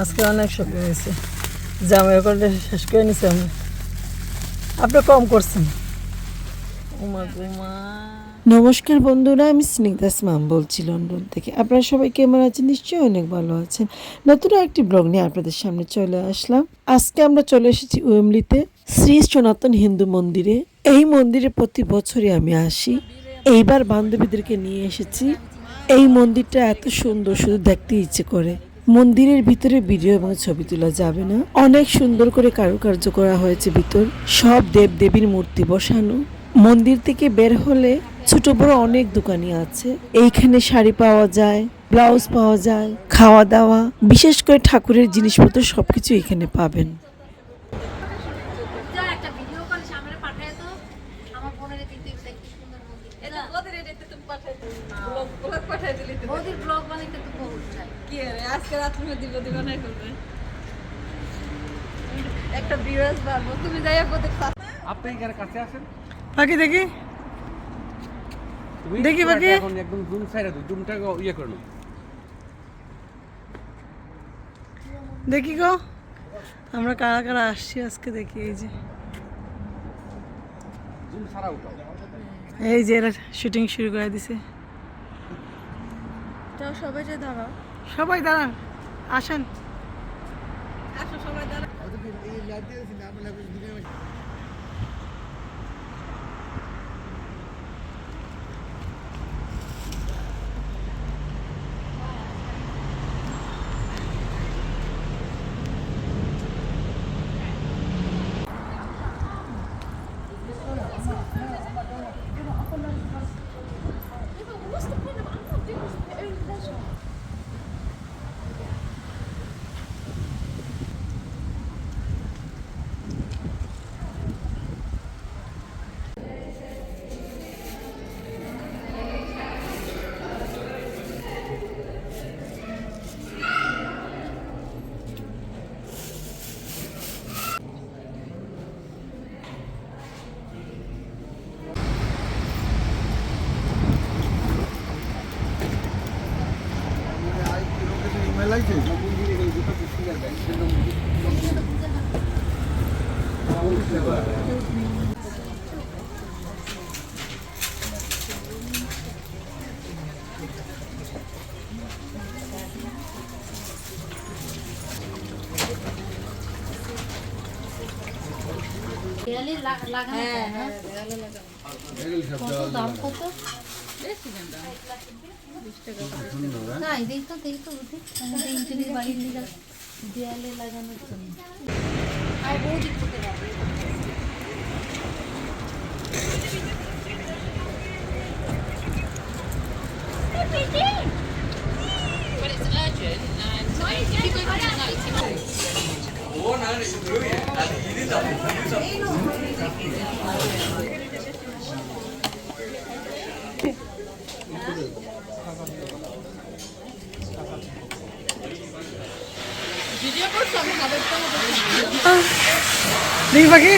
আজকে অনেক শপিং হয়েছে। জামাই করে শেষ করে নিছি আমরা আপনি কম করছেন। নমস্কার বন্ধুরা, আমি স্নিগ্ধা স্মাম বলছি লন্ডন থেকে। আপনারা সবাই কেমন আছেন? নিশ্চয়ই অনেক ভালো আছেন। নতুন একটি ব্লগ নিয়ে আপনাদের সামনে চলে আসলাম। আজকে আমরা চলে এসেছি ওয়েমলিতে শ্রী সনাতন হিন্দু মন্দিরে। এই মন্দিরে প্রতি বছরই আমি আসি। এইবার বান্ধবীদেরকে নিয়ে এসেছি। এই মন্দিরটা এত সুন্দর, শুধু দেখতে ইচ্ছে করে। মন্দিরের ভিতরে ভিডিও এবং ছবি তোলা যাবে না। অনেক সুন্দর করে কারুকার্য করা হয়েছে ভিতর। সব দেব দেবীর মূর্তি বসানো। মন্দির থেকে বের হলে ছোট বড় অনেক দোকানই আছে। এইখানে শাড়ি পাওয়া যায়, ব্লাউজ পাওয়া যায়, খাওয়া দাওয়া, বিশেষ করে ঠাকুরের জিনিসপত্র সবকিছু এখানে পাবেন যা একটা ভিডিও কল সামনে পাঠায় তো আমার বোনের কিন্তু দেখতে সুন্দর মন্দির এটা তুমি পাঠাই ব্লগ ব্লগ পাঠাই দিলে তো মোদির ব্লগ বানাইতে তো বহুত চাই। কি আরে আজকে রাত্রে মধ্যে দিব দিব করবে একটা ভিউয়ার্স বাড়বো তুমি যাইয়া ওদের আপনি এখানে কাছে আসেন। বাকি দেখি। দেখি পুরাটা বাকি। এখন একদম জুম দাও জুমটাকে ইয়ে করে দেখি গো। আমরা কারা কারা আসছি আজকে দেখি এই যে। জুম সারা উঠাও। এই যে এরা শুটিং শুরু করে দিছে। যাও সবাই যে দাঁড়াও। সবাই দাঁড়ান আসেন। আসো সবাই দাঁড়াও। দেয়ালে লাগানো যায় না? কত দাম কত? তাই দেখ তো দেখ তো বুঝি আমাদের ইন্টারনেট বাড়ির লিগা দেয়ালে লাগানোর জন্য আর বৌদি করতে পারবে ভিডিও করছ আমি হাতের তো দেখি বাকি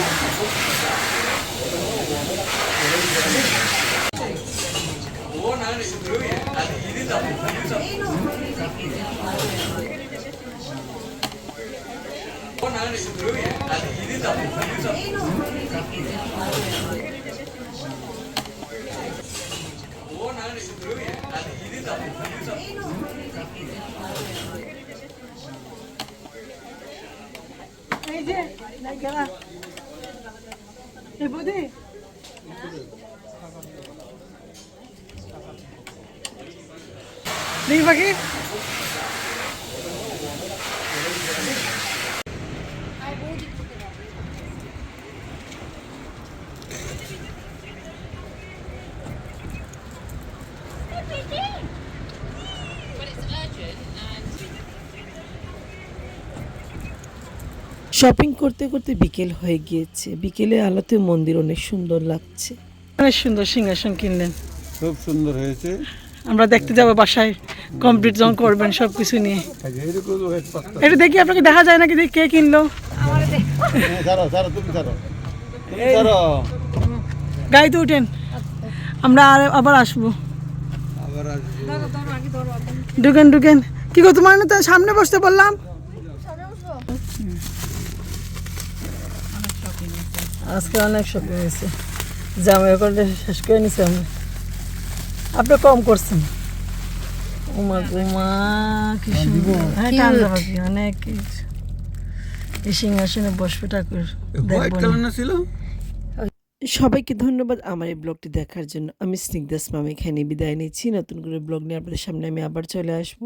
এই যে গেলা এই বুদ্ধি দেখি বাকি আর বৌদি করতে শপিং করতে করতে বিকেল হয়ে গিয়েছে। বিকেলে আলোতে মন্দির অনেক সুন্দর লাগছে। অনেক সুন্দর সিংহাসন কিনলেন। খুব সুন্দর হয়েছে। আমরা দেখতে যাব বাসায় কমপ্লিট যখন করবেন সব কিছু নিয়ে পাঁচটা। এটা দেখি আপনাকে দেখা যায় নাকি দেখি কে কিনলো। হ্যাঁ, গাড়িতে উঠেন। আমরা আর আবার আসব। ঢুকেন ঢুকেন। কি গো তোমার না তো সামনে বসতে বললাম? আজকে অনেক শপিং হয়েছে। জামাই করে শেষ করে নিছে আমরা আপনি কম করছেন। উমা কি হ্যাঁ অনেক এই সিংহাসনে বসবে ঠাকুর ছিল? সবাইকে ধন্যবাদ আমার এই ব্লগটি দেখার জন্য। আমি স্নিগ্ধাস মাম এখানে বিদায় নিচ্ছি। নতুন করে ব্লগ নিয়ে আপনাদের সামনে আমি আবার চলে আসব।